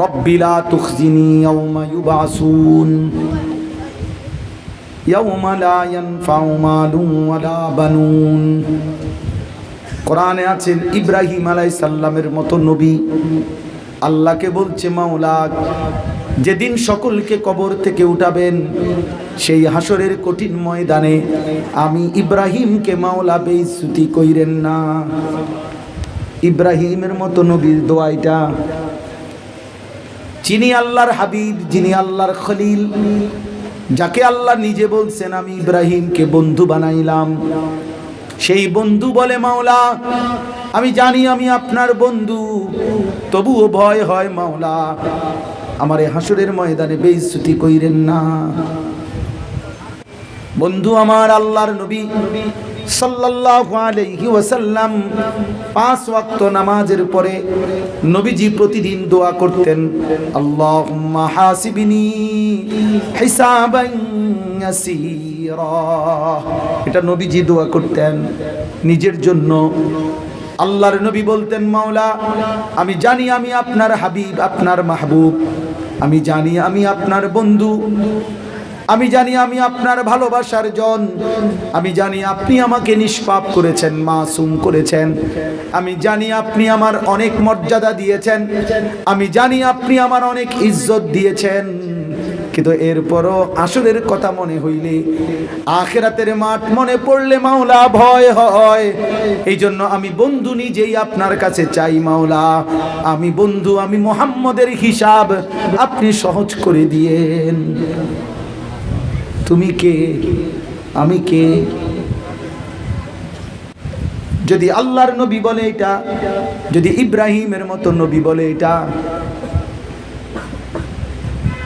রব্বিলা তুখজিনি ইউবাসুন। বানুন। কোরআনে আছেন ইব্রাহিম আলাই সাল্লামের মতো নবী। আল্লাহকে বলছে মাওলাক যেদিন সকলকে কবর থেকে উঠাবেন, সেই হাসরের কঠিন ময়দানে আমি ইব্রাহিমকে মাওলা বেইসুতি কইরেন না। ইব্রাহিমের মতো নবীর দোয়াইটা যিনি আল্লাহর হাবিব, যিনি আল্লাহর খলিল, যাকে আল্লাহ নিজে বলছেন, আমি ইব্রাহিমকে বন্ধু বানাইলাম। সেই বন্ধু বলে, মাওলা, আমি জানি আমি আপনার বন্ধু, তবুও ভয় হয়, মাওলা। আমার হাসুরের ময়দানে বেইজ্জতি কইরেন না। বন্ধু আমার আল্লাহর নবী। সাল্লাল্লাহু আলাইহি ওয়াসাল্লাম পাঁচ ওয়াক্ত নামাজের পরে নবীজি প্রতিদিন দোয়া করতেন, আল্লাহুম্মা হাসিবনি হিসাবান ইয়াসীরা। এটা নবীজি দোয়া করতেন নিজের জন্য। আল্লাহর নবী বলতেন, মাওলা, আমি জানি আমি আপনার হাবিব, আপনার মাহবুব। আমি জানি আমি আপনার বন্ধু। আমি জানি আমি আপনার ভালোবাসার জন। আমি জানি আপনি আমাকে নিষ্পাপ করেছেন, মাসুম করেছেন। আমি জানি আপনি আমার অনেক মর্যাদা দিয়েছেন। আমি জানি আপনি আমার অনেক ইজ্জত দিয়েছেন। কিন্তু এরপরও আসরের কথা মনে হইলে আখেরাতের মাঠ মনে পড়লে মাওলা ভয় হয়। এই জন্য আমি বন্ধু নিজেই আপনার কাছে চাই মাওলা। আমি বন্ধু, আমি মোহাম্মদের হিসাব আপনি সহজ করে দিয়েন। তুমি কে? আমি কে? যদি আল্লাহর নবী বলে এটা, যদি ইব্রাহিমের মতো নবী বলে এটা,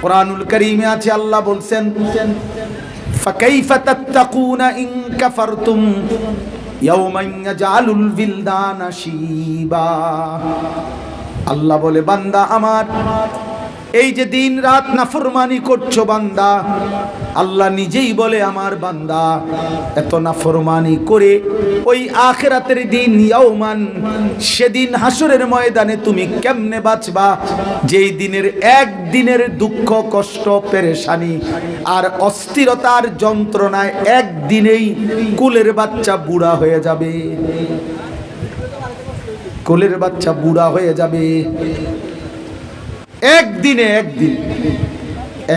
কোরআনুল করিমে আছে আল্লাহ বলছেন আল্লাহ বলে, বান্দা আমার এই যে দিন রাত নাফরমানি করছ বান্দা, আল্লাহ নিজেই বলে আমার বান্দা, এত নাফরমানি করে ওই আখেরাতের দিন ইয়াউমান, সেদিন হাসরের ময়দানে তুমি কেমনে বাঁচবা? যেই দিনের এক দিনের দুঃখ, কষ্ট, পেরেশানি আর অস্থিরতার যন্ত্রণায় একদিনেই কুলের বাচ্চা বুড়া হয়ে যাবে। কোলের বাচ্চা বুড়া হয়ে যাবে। একদিনে একদিন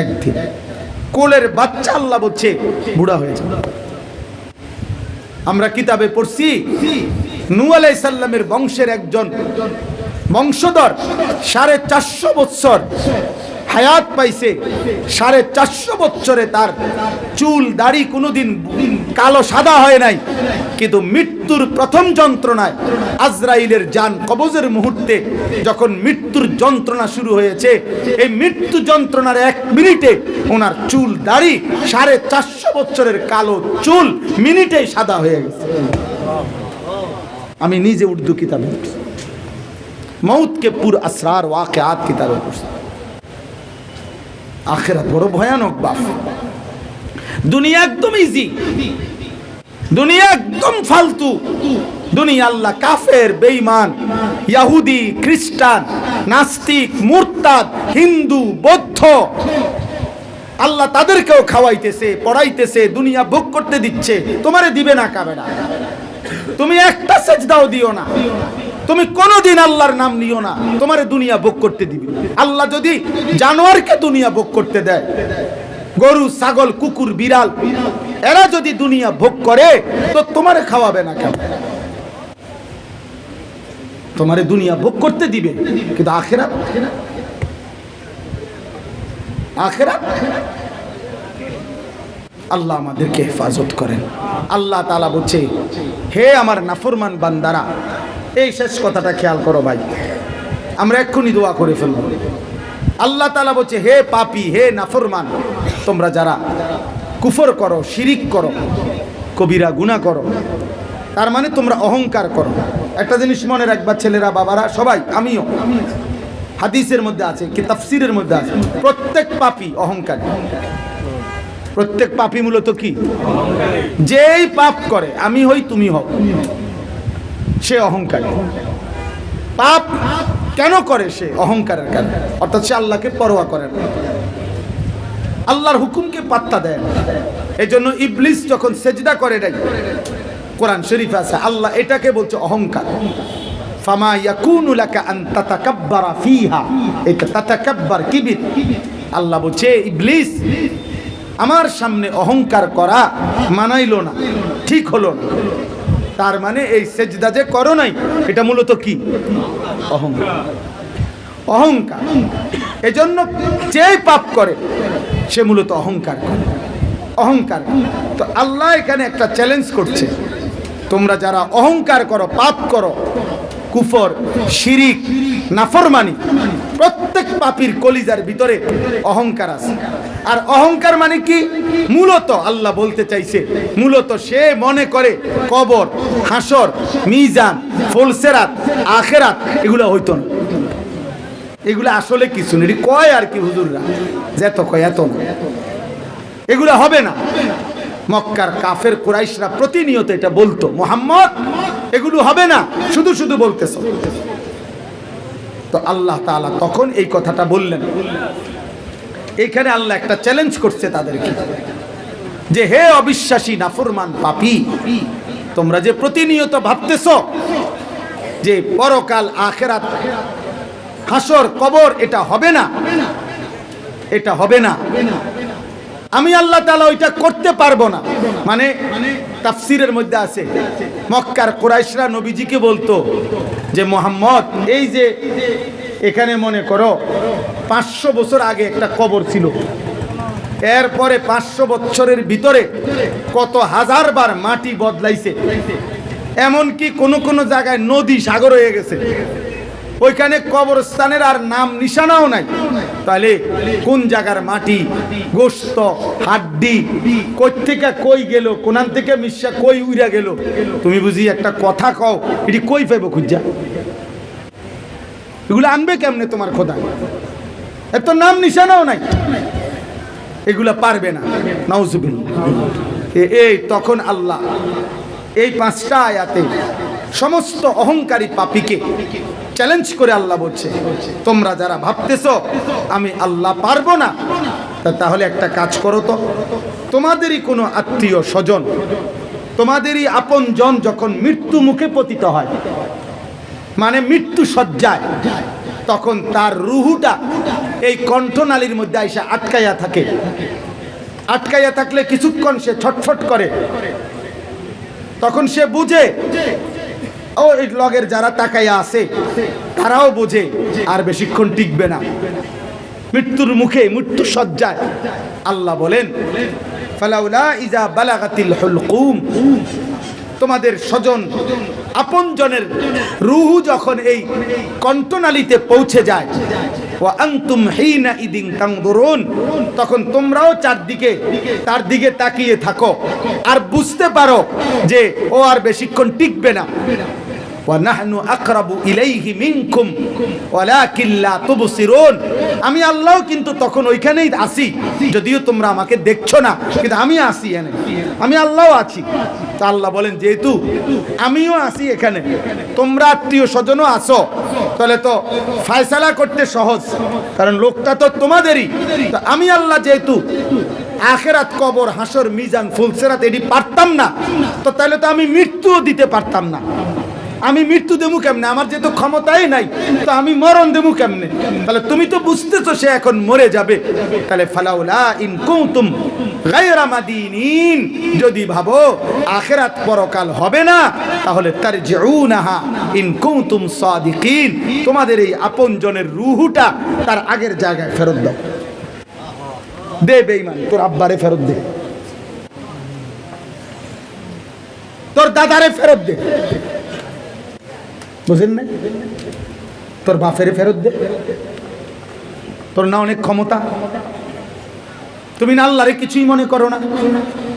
একদিন। কোলের বাচ্চা আল্লাহ বলছে, বুড়া হয়ে যাবে আমরা কিতাবে পড়ছি, নু আলাইসাল্লামের বংশের একজন বংশধর, সাড়ে চারশো বৎসর হায়াত পাইছে। সাড়ে চারশো বছরে তার চুল, দাড়ি কোনোদিন কালো সাদা হয় নাই। কিন্তু মৃত্যুর প্রথম যন্ত্রণায় আজরাইলের যান কবজের মুহূর্তে যখন মৃত্যুর যন্ত্রণা শুরু হয়েছে, এই মৃত্যু যন্ত্রণার এক মিনিটে ওনার চুল, দাড়ি, সাড়ে চারশো বছরের কালো চুল মিনিটেই সাদা হয়ে গেছে। আমি নিজে উর্দু কিতাবে। মৌতকে পুর আসরার ওয়াকে আত কিতাবে পড়ছি। আখেরাত বড় ভয়ানক বাপ দুনিয়া একদম ইজি দুনিয়া একদম ফালতু। দুনিয়া আল্লাহ কাফের, বেঈমান ইহুদি খ্রিস্টান, নাস্তিক, মুরতাদ, হিন্দু, বৌদ্ধ। আল্লাহ তাদেরকেও খাওয়াইতেছে, পড়াইতেছে, দুনিয়া ভোগ করতে দিচ্ছে। তোমারে দিবে না কাবে না তুমি একটা সেজদাও দিও না। তুমি কোনোদিন আল্লাহর নাম নিও না। তোমারে দুনিয়া ভোগ করতে দিবে। আল্লাহ যদি জানোয়ারকে দুনিয়া ভোগ করতে দেয়, গরু, ছাগল, কুকুর, বিড়াল, এরা যদি দুনিয়া ভোগ করে, তো তোমারে খাওয়াবে না কেন? তোমারে দুনিয়া ভোগ করতে দিবে। কিন্তু আখেরা আখেরা আল্লাহ আমাদেরকে হেফাজত করেন। আল্লাহ তালা বলছে, হে আমার নাফরমান বান্দারা এই শেষ কথাটা খেয়াল করো ভাই। আমরা এক্ষুনি দোয়া করে ফেলব। আল্লাহ তালা বলছে, হে পাপি, হে নাফরমান, তোমরা যারা কুফর করো, শিরিক করো, কবিরা গুণা করো, তার মানে তোমরা অহংকার করো। একটা জিনিস মনে রাখবা, ছেলেরা, বাবারা, সবাই, আমিও। হাদিসের মধ্যে আছে, কি তাফসিরের মধ্যে আছে। প্রত্যেক পাপি অহংকার। প্রত্যেক পাপি মূলত কি? যেই পাপ করে, আমি হই, তুমি হও। সে অহংকারী। পাপ কেন করে সে অহংকারের কারণে? অর্থাৎ সে আল্লাহকে পরোয়া করে না। আল্লাহর হুকুমকে পাত্তা দেয় না। এই জন্য ইবলিস যখন সেজদা করে নাই কোরআন শরীফ আছে, আল্লাহ এটাকে বলছে অহংকার। ফামা ইয়াকুনু লাকা আন তাতাকাব্বারা ফিহা। এটা তাতাকাব্বার কিবির। আল্লাহ বলছে ইবলিস, আমার সামনে অহংকার করা মানাইলো না, ঠিক হলো না। তার মানে এই সেজদা যে করো নাই, এটা মূলত কি? অহংকার। অহংকার। এজন্য যে পাপ করে, সে মূলত অহংকার করে। অহংকার। তো আল্লাহ এখানে একটা চ্যালেঞ্জ করছে। তোমরা যারা অহংকার করো, পাপ করো, কুফর, শিরিক, নাফরমানি পাপির কলিজার ভিতরে অহংকার আছে। আর অহংকার মানে কি? মূলত আল্লাহ বলতে চাইছে, মূলত সে মনে করে কবর, হাসর, মিজান, ফুলসেরাত, আখেরাত, এগুলো হইতো না। এগুলো আসলে কিছু নেই। কয় আর কি হুজুররা? যেত কয়, এত না। এগুলো হবে না। মক্কার কাফের কুরাইশরা প্রতিনিয়ত এটা বলতো, মোহাম্মদ, এগুলো হবে না। শুধু শুধু বলতেছ। তো আল্লাহ তাআলা তখন এই কথাটা বললেন। এইখানে আল্লাহ একটা চ্যালেঞ্জ করছে তাদেরকে। যে হে অবিশ্বাসী, নাফরমান, পাপী, তোমরা যে প্রতিনিয়ত ভাবতেছ যে পরকাল, আখেরাত, হাসর, কবর, এটা হবে না, এটা হবে না। আমি আল্লাহ তাআলা ওইটা করতে পারব না। মানে তাফসিরের মধ্যে আছে মক্কার কুরাইশরা নবীজিকে বলতো যে, মোহাম্মদ, এই যে এখানে মনে করো পাঁচশো বছর আগে একটা কবর ছিল। এরপরে পাঁচশো বছরের ভিতরে কত হাজার বার মাটি বদলাইছে। এমনকি কোনো কোনো জায়গায় নদী সাগর হয়ে গেছে। ওইখানে কবরস্থানের আর নাম নিশানাও নাই। তাহলে কোন জায়গার মাটি, গোস্ত, হাড্ডি কই থেকে কই গেল, কোনান থেকে মিশা কই উইরা গেল? তুমি বুঝি একটা কথা কও, এটি কই পাইব খুঁজা? এগুলো আনবে কেমনে তোমার খোদা এত নাম নিশানাও নাই। এগুলা পারবে না। নাউজুবিল এই, তখন আল্লাহ এই পাঁচটা আয়াতে সমস্ত অহংকারী পাপীকে চ্যালেঞ্জ করে আল্লাহ বলছে, তোমরা যারা ভাবতেছ, আমি আল্লাহ পারব না তাহলে একটা কাজ করো তো। তোমাদেরই কোনো আত্মীয় স্বজন, তোমাদেরই আপন জন যখন মৃত্যু মুখে পতিত হয় মানে মৃত্যু সজ্জায় তখন তার রুহুটা এই কণ্ঠনালীর মধ্যে আইসা আটকাইয়া থাকে। আটকাইয়া থাকলে কিছুক্ষণ সে ছটফট করে। তখন সে বুঝে ও এই লগের যারা তাকাইয়া আছে, তারাও বোঝে আর বেশিক্ষণ টিকবে না। মৃত্যুর মুখে মৃত্যু সজ্জায় আল্লাহ বলেন, ফালাউলা ইজা বালাগাতিল হুলকুম। তোমাদের স্বজন, আপনজনের রুহু যখন এই কণ্ঠনালীতে পৌঁছে যায় আন্তুম হিনা ইদিন তাংদুরুন তখন তোমরাও চারদিকে, তার দিকে তাকিয়ে থাকো আর বুঝতে পারো যে ও আর বেশিক্ষণ টিকবে না। ওয়ানাহনু আকরাবু ইলাইহি মিনকুম, ওয়ালাকিন লা তুবসিরুন। আমি আল্লাহ কিন্তু তখন ওইখানেই আসি যদিও তোমরা আমাকে দেখছ না, কিন্তু আমি আসি এনে আমি আল্লাহ আছি। তা আল্লাহ বলেন, যেহেতু আমিও আসি এখানে, তোমরা আত্মীয় স্বজনও আসো তাহলে তো ফায়সালা করতে সহজ, কারণ লোকটা তো তোমাদেরই। আমি আল্লাহ যেহেতু আখেরাত কবর, হাসর, মিজান, ফুলসেরাত এটি পারতাম না, তো তাহলে তো আমি মৃত্যুও দিতে পারতাম না। আমি মৃত্যু দেবো কেমনে? আমার যেহেতু ক্ষমতাই নাই, তো আমি মরণ দেবো কেমনে? তাহলে তুমি তো বুঝতেছো সে এখন মরে যাবে। তাহলে ফালাউলা ইন কুতুম যদি ভাবো আখেরাত পরকাল হবে না, তাহলে তার জিউনাহা ইন কুতুম সাদিকিন। তোমাদের এই আপনজনের রুহুটা তার আগের জায়গায় ফেরত দাও। দে বেঈমান, তোর আব্বারে ফেরত দে। তোর দাদারে ফেরত দে। বুঝেন না তোর বাপের ফেরত দে। তোর না অনেক ক্ষমতা। তুমি না আল্লাহরে কিছুই মনে করো না।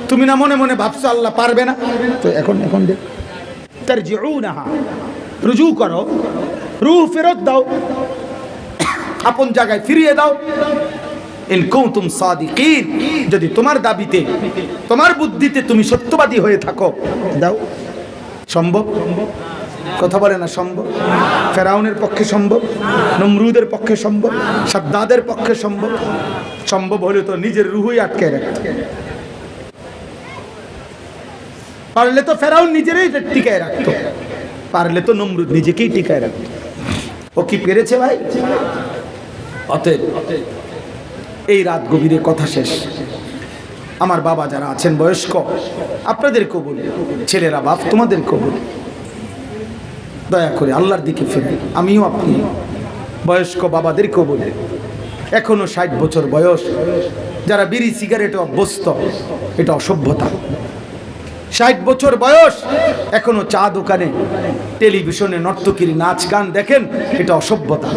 তুমি না মনে মনে ভাবছ আল্লাহ পারবে না। তো এখন এখন দে। তার জিউ না রুজু করো। রু ফেরত দাও। আপন জায়গায় ফিরিয়ে দাও। ইন কুনতুম সাদিকিন। যদি তোমার দাবিতে, তোমার বুদ্ধিতে তুমি সত্যবাদী হয়ে থাকো, দাও। সম্ভব? কথা বলে না, সম্ভব? ফেরাউনের পক্ষে সম্ভব? নমরুদের পক্ষে সম্ভব? সাদ্দাদের পক্ষে সম্ভব? সম্ভব হলে তো নিজের রুহুই আটকে রাখত পারলে তো ফেরাউন নিজেরই টিকায় রাখতো। পারলে তো নমরুদ নিজেকেই টিকায় রাখতো। ও কি পেরেছে ভাই? অতএব এই রাত গভীরে কথা শেষ। আমার বাবা যারা আছেন বয়স্ক আপনাদের কবুল ছেলেরা বাপ তোমাদের কবুল দয়া করে আল্লাহর দিকে ফিরে আমিও আপনি। বয়স্ক বাবাদের কবুল এখনও ষাট বছর বয়স, যারা বিড়ি, সিগারেটে অভ্যস্ত, এটা অসভ্যতা। ষাট বছর বয়স, এখনও চা দোকানে, টেলিভিশনে নর্তকীর নাচ গান দেখেন, এটা অসভ্যতা।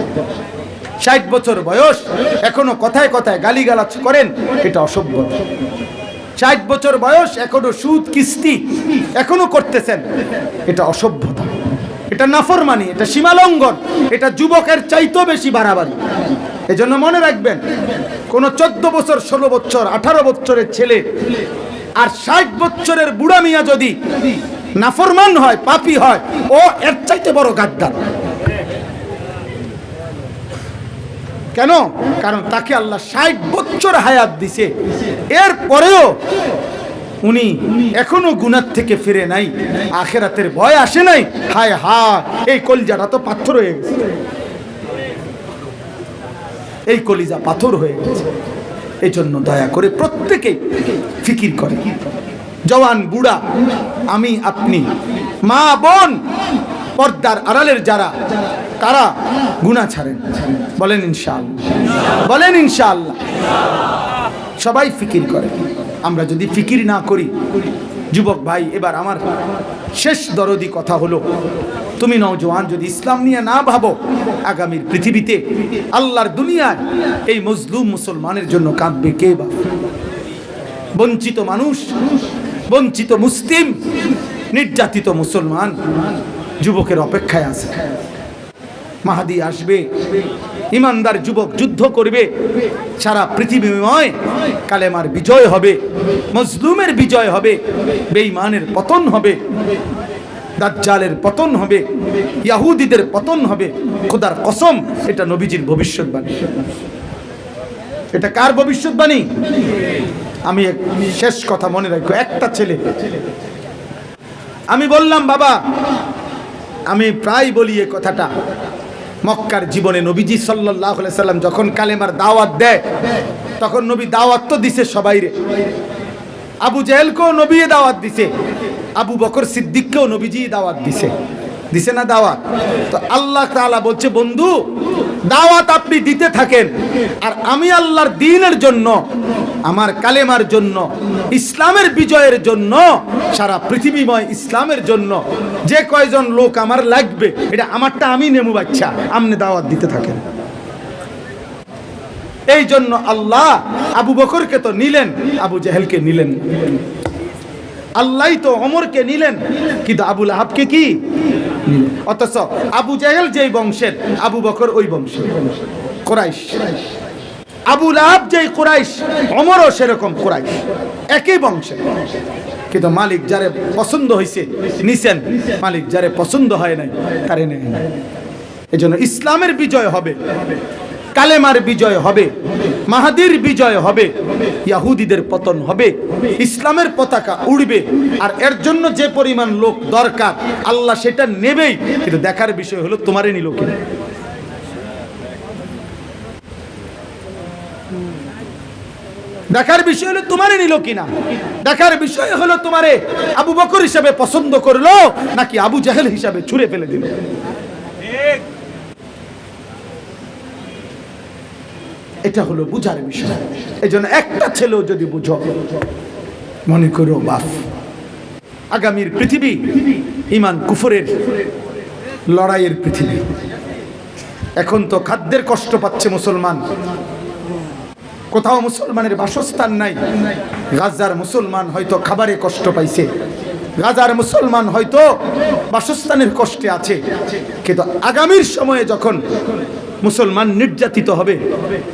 ষাট বছর বয়স, এখনও কথায় কথায় গালিগালাজ করেন, এটা অসভ্যতা। ষাট বছর বয়স, এখনও সুদ কিস্তি, এখনও করতেছেন, এটা অসভ্যতা। এটা নাফরমানি, এটা সীমালঙ্ঘন, এটা যুবকের চাইতেও বেশি বাড়াবাড়ি। এজন্য মনে রাখবেন, কোন চোদ্দ বছর, ষোলো বছর, আঠারো বছরের ছেলে আর ষাট বছরের বুড়া মিয়া যদি নাফরমান হয়, পাপি হয়, ও এর চাইতে বড় গাদ্দার। কেন? কারণ তাকে আল্লাহ ষাট বছর হায়াত দিছে। এর পরেও উনি এখনও গুনার থেকে ফিরে নাই, আখেরাতের ভয় আসে নাই। হায় হা এই কলিজাটা তো পাথর হয়ে গেছে। এই কলিজা পাথর হয়ে গেছে। এই জন্য দয়া করে প্রত্যেকে ফিকির করে। জওয়ান, বুড়া, আমি, আপনি, মা, বোন, পর্দার আড়ালের যারা, তারা গুণা ছাড়েন। বলেন ইনশাআল্লাহ। বলেন ইনশাআল্লাহ। সবাই ফিকির করে। আমরা যদি ফিকির না করি, যুবক ভাই, এবার আমার শেষ দরদি কথা হলো, তুমি নওজোয়ান, যদি ইসলাম নিয়ে না ভাবো, আগামীর পৃথিবীতে আল্লাহর দুনিয়ায় এই মজলুম মুসলমানের জন্য কাঁদবে কে বা? বঞ্চিত মানুষ, বঞ্চিত মুসলিম, নির্যাতিত মুসলমান যুবকের অপেক্ষায় আছে। মাহাদি আসবে। ইমানদার যুবক যুদ্ধ করবে। সারা পৃথিবীময় কালেমার বিজয় হবে। মজলুমের বিজয় হবে। বেঈমানের পতন হবে। দাজ্জালের পতন হবে। ইয়াহুদিদের পতন হবে। খোদার কসম, এটা নবীজির ভবিষ্যৎবাণী। এটা কার ভবিষ্যৎবাণী? আমি এক শেষ কথা মনে রাখব। একটা ছেলে। আমি বললাম, বাবা, আমি প্রায় বলি এ কথাটা। মক্কার জীবনে নবীজি সাল্লাহ সাল্লাম যখন কালেমার দাওয়াত দেয়, তখন নবী দাওয়াত তো দিছে সবাই রে। আবু জেহেলকেও নবী দাওয়াত দিছে, আবু বকর সিদ্দিককেও নবীজি দাওয়াত দিছে। দিছে না দাওয়াত? তো আল্লাহ তালা বলছে, বন্ধু দাওয়াত আপনি দিতে থাকেন। আর আমি আল্লাহর দিনের জন্য, আমার কালেমার জন্য, ইসলামের বিজয়ের জন্য, সারা পৃথিবীময় ইসলামের জন্য যে কয়জন লোক আমার লাগবে, এটা আমারটা আমি নেমু বাচ্চা, আমনে দাওয়াত দিতে থাকেন। এই জন্য আল্লাহ আবু বকরকে তো নিলেন, আবু জেহেলকে নিলেন। আল্লাহ তো অমরকে নিলেন, কিন্তু আবুল আহাবকে কি? অথচ আবু জাহেল যেই বংশের, আবু বকর ওই বংশের। কোরাইশ। আবু লাভ যেই কোরাইশ, অমরও সেরকম কোরাইশ। একই বংশের। কিন্তু মালিক যারে পছন্দ হয়েছে নিছেন। মালিক যারে পছন্দ হয় নাই তারে নেয়? এই জন্য ইসলামের বিজয় হবে। কালেমার বিজয় হবে, মাহাদির বিজয় হবে, ইয়াহুদিদের পতন হবে, ইসলামের পতাকা উড়বে, আর এর জন্য যে পরিমাণ লোক দরকার, আল্লাহ সেটা নেবেই। কিন্তু দেখার বিষয় হলো তোমারই নিল কিনা দেখার বিষয় হলো তোমারে নিল কিনা? দেখার বিষয় হলো তোমারে আবু বকর হিসাবে পছন্দ করল, নাকি আবু জাহেল হিসাবে ছুঁড়ে ফেলে দিল? এটা হলো বুঝার বিষয়। এই জন্য একটা ছেলেও যদি বুঝো, মনে করো বাপ আগামীর পৃথিবী ইমান কুফরের লড়াইয়ের পৃথিবী। এখন তো খাদ্যের কষ্ট পাচ্ছে মুসলমান। কোথাও মুসলমানের বাসস্থান নাই। গাজার মুসলমান হয়তো খাবারে কষ্ট পাইছে। গাজার মুসলমান হয়তো বাসস্থানের কষ্টে আছে। কিন্তু আগামীর সময়ে যখন মুসলমান নির্যাতিত হবে,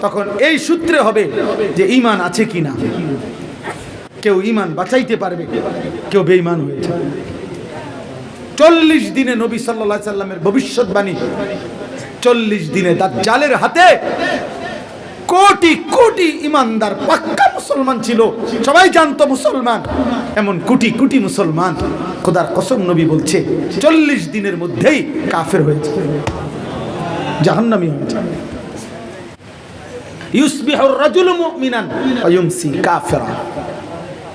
তখন এই সূত্রে হবে যে ইমান আছে কি না। কেউ ইমান বাঁচাইতে পারবে, কেউ বেঈমান হয়ে যাবে। চল্লিশ দিনে নবী সাল্লাহ সাল্লামের ভবিষ্যৎবাণী, চল্লিশ দিনে দাজ্জালের হাতে কোটি কোটি ইমানদার পাক্কা মুসলমান ছিল, সবাই জানতো মুসলমান, এমন কোটি কোটি মুসলমান, খোদার কসম নবী বলছে, চল্লিশ দিনের মধ্যেই কাফের হয়েছে জাহান্নামি ইউসবিহুর রাজুলু মুমিনান। কাফিরা।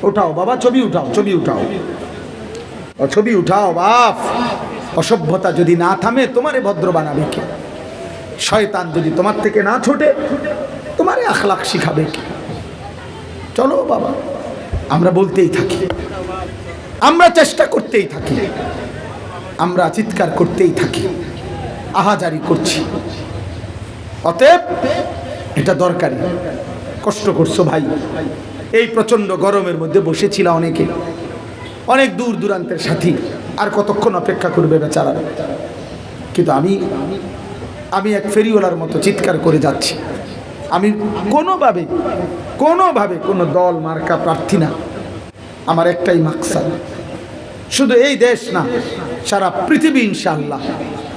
উঠাও বাবা ছবি উঠাও ছবি উঠাও। ছবি উঠাও বাপ। অসভ্যতা যদি না থামে তোমারে ভদ্র বানাবে কে? শয়তান যদি তোমার থেকে না ছোটে তোমারে আখলাক শিখাবে কে? চলো বাবা আমরা বলতেই থাকি। আমরা চেষ্টা করতেই থাকি। আমরা চিৎকার করতেই থাকি। আহাজারি করছি। অতএব এটা দরকারি। কষ্ট করছ ভাই। এই প্রচণ্ড গরমের মধ্যে বসেছিল অনেকে। অনেক দূর দূরান্তের সাথী। আর কতক্ষণ অপেক্ষা করবে বেচারা? কিন্তু আমি আমি এক ফেরিওয়ালার মতো চিৎকার করে যাচ্ছি। আমি কোনোভাবে কোনোভাবে কোনো দল, মার্কা, প্রার্থী না। আমার একটাই মাকসাদ। শুধু এই দেশ না সারা পৃথিবী ইনশাআল্লাহ।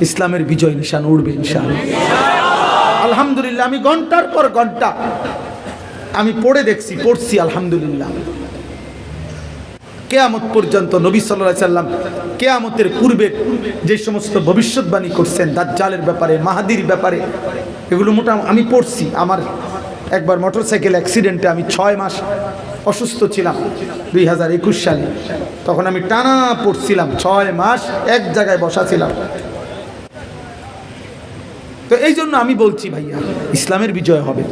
ইসলামের বিজয় নিশান উড়বে ইনশাআল্লাহ। আলহামদুলিল্লাহ, আমি ঘণ্টার পর ঘণ্টা আমি পড়ে দেখছি, পড়ছি আলহামদুলিল্লাহ। কেয়ামত পর্যন্ত নবী সাল্লাহ সাল্লাম কেয়ামতের পূর্বে যে সমস্ত ভবিষ্যৎবাণী করছেন, দাজ্জালের ব্যাপারে, মাহাদির ব্যাপারে, এগুলো মোটামুটি আমি পড়ছি। আমার একবার মোটরসাইকেল অ্যাক্সিডেন্টে আমি ছয় মাস অসুস্থ ছিলাম দুই হাজার একুশ সালে। তখন আমি টানা পড়ছিলাম, ছয় মাস এক জায়গায় বসা ছিলাম। তো এই জন্য আমি বলছি, ভাইয়া, ইসলামের বিজয় হবে।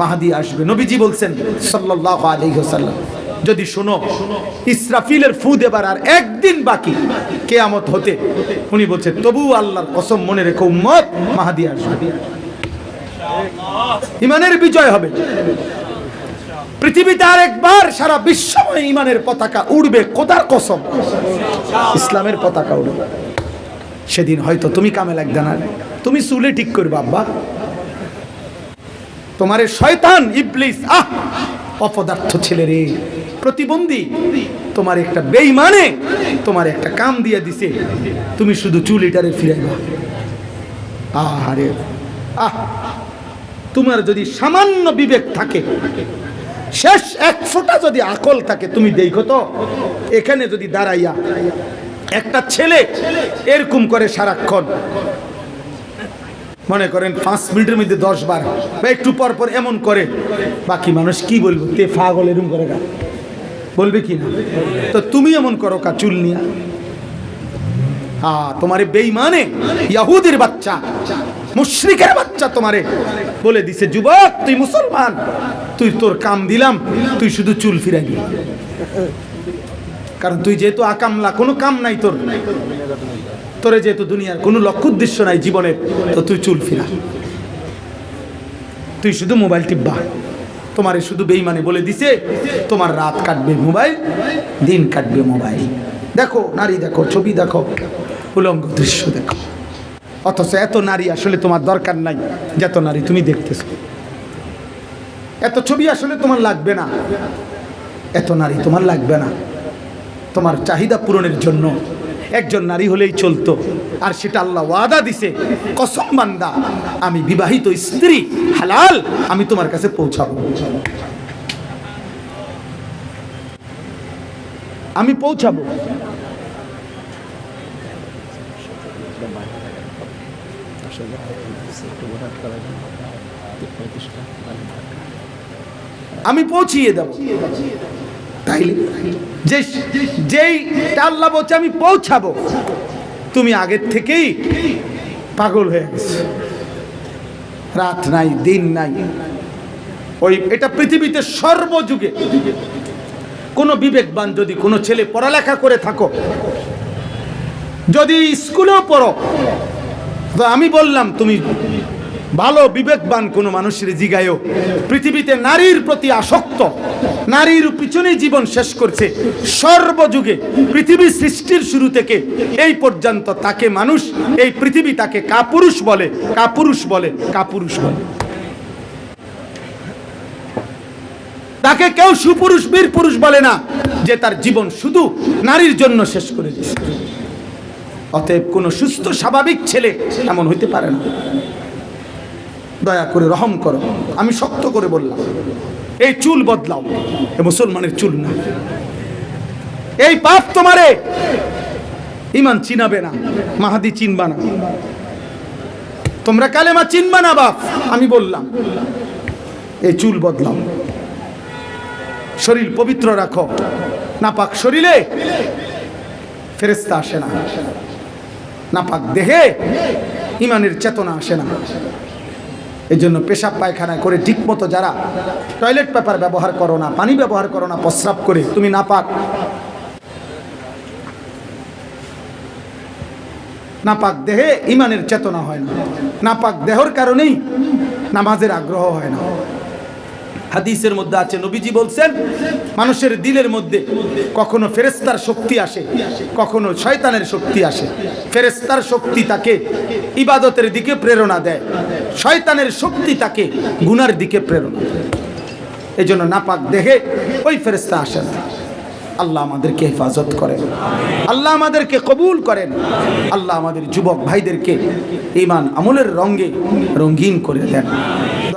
মাহাদি আসবে। নবীজি বলছেন সাল্লাহ আলহিহসাল্লাম যদি শোনো, ইসরাফিলের ফু দেবার আর একদিন বাকি, কেয়ামত হতে। উনি বলছে, তবু আল্লাহর কসম মনে রেখো, উম্মত মাহাদি আসবে। ইমানের বিজয় হবে। পৃথিবীতে আরেকবার সারা বিশ্বময় ইমানের পতাকা উড়বে কোদার কসম। ইসলামের পতাকা উড়বে। সেদিন হয়তো তুমি কামে লাগবে না তুমি চুলে ঠিক করবে, আব্বা। তোমার শয়তান, ইবলিস, আহ! অপদার্থ ছেলে রে। প্রতিবন্ধী। তোমার একটা বেইমানে তোমার একটা কাম দিয়ে দিছে। তুমি শুধু চুল চুলিটারে ফিরাইবা। আহারে। আহ! তোমার যদি সামান্য বিবেক থাকে শেষ এক ফোঁটা যদি আকল থাকে, তুমি দেখো তো, এখানে যদি দাঁড়াইয়া একটা ছেলে এরকম করে সারাক্ষণ, মনে করেন পাঁচ মিনিটের মধ্যে দশ বার, বা একটু পর পর এমন করে, বাকি মানুষ কি বলব? তে ফাগল এরম করে গা। বলবে কি না? তো তুমি এমন করো কা চুল নিয়া। হ্যাঁ তোমারে বেইমানে ইয়াহুদের বাচ্চা। মুশরিকের বাচ্চা তোমারে। বলে দিছে, যুবক, তুই মুসলমান। তুই তোর কাম দিলাম, তুই শুধু চুল ফিরাবি কারণ তুই যেহেতু আকামলা, কোনো কাম নাই তোর। তোরে যেহেতু দুনিয়ার কোনো লক্ষ্য উদ্দেশ্য নাই জীবনের তো তুই চুল ফিরা। তুই শুধু মোবাইল টিপবা। তোমারে শুধু বেইমানে বলে দিছে, তোমার রাত কাটবে মোবাইল, দিন কাটবে মোবাইল। দেখো, নারী দেখো, ছবি দেখো, উলঙ্গ দৃশ্য দেখো। অথচ এত নারী আসলে তোমার দরকার নাই, যত নারী তুমি দেখতেছ। এত ছবি আসলে তোমার লাগবে না। এত নারী তোমার লাগবে না। তোমার চাহিদা পূরণের জন্য একজন নারী হলেই চলতো, আর সেটা আল্লাহ ওয়াদা দিছে, কসম বান্দা, আমি বিবাহিত স্ত্রী, হালাল, আমি তোমার কাছে পৌঁছাবো। আমি পৌঁছাবো। আমি পৌঁছিয়ে দেব। তাইলে যে যেই আল্লাহ বলছে, আমি পৌঁছাবো। তুমি আগের থেকেই পাগল হয়ে গেছে। রাত নাই, দিন নাই। ওই এটা পৃথিবীতে সর্বযুগে কোনো বিবেকবান যদি কোনো ছেলে পড়ালেখা করে থাকো, যদি স্কুলেও পড়ো তো আমি বললাম, তুমি ভালো, বিবেকবান কোনো মানুষের জিগায়ও পৃথিবীতে নারীর প্রতি আসক্ত, নারীর পিছনে জীবন শেষ করছে, সর্বযুগে পৃথিবী সৃষ্টির শুরু থেকে এই পর্যন্ত তাকে মানুষ, এই পৃথিবী তাকে কাপুরুষ বলে কাপুরুষ বলে কাপুরুষ বলে। তাকে কেউ সুপুরুষ বীর পুরুষ বলে না, যে তার জীবন শুধু নারীর জন্য শেষ করে দিয়েছে। অতএব কোনো সুস্থ, স্বাভাবিক ছেলে এমন হইতে পারে না। দয়া করে রহম করো। আমি শক্ত করে বললাম, এই চুল বদলাও। এ মুসলমানের চুল না। এই পাপ তোমারে। ইমান চিনাবে না, মাহাদি চিনবা না। তোমরা কালেমা চিনবা না, বাপ, আমি বললাম, এই চুল বদলাও। শরীর পবিত্র রাখো। নাপাক শরীরে ফেরেস্তা আসে না। নাপাক দেহে ইমানের চেতনা আসে না। এই জন্য পেশাব পায়খানা করে ঠিক মতো যারা টয়লেট পেপার ব্যবহার করো না, পানি ব্যবহার করো না, প্রস্রাব করে তুমি নাপাক। নাপাক দেহে ইমানের চেতনা হয় না। নাপাক দেহর কারণেই নামাজের আগ্রহ হয় না। হাদিসের মধ্যে আছে, নবীজি বলছেন, মানুষের দিলের মধ্যে কখনো ফেরেস্তার শক্তি আসে, কখনো শয়তানের শক্তি আসে। ফেরেস্তার শক্তি তাকে ইবাদতের দিকে প্রেরণা দেয়, শয়তানের শক্তি তাকে গুনার দিকে প্রেরণা এই জন্য নাপাক দেখে ওই ফেরেস্তা আসে না। আল্লাহ আমাদেরকে হেফাজত করেন। আল্লাহ আমাদেরকে কবুল করেন। আল্লাহ আমাদের যুবক ভাইদেরকে ইমান আমলের রঙ্গে রঙ্গিন করে দেন।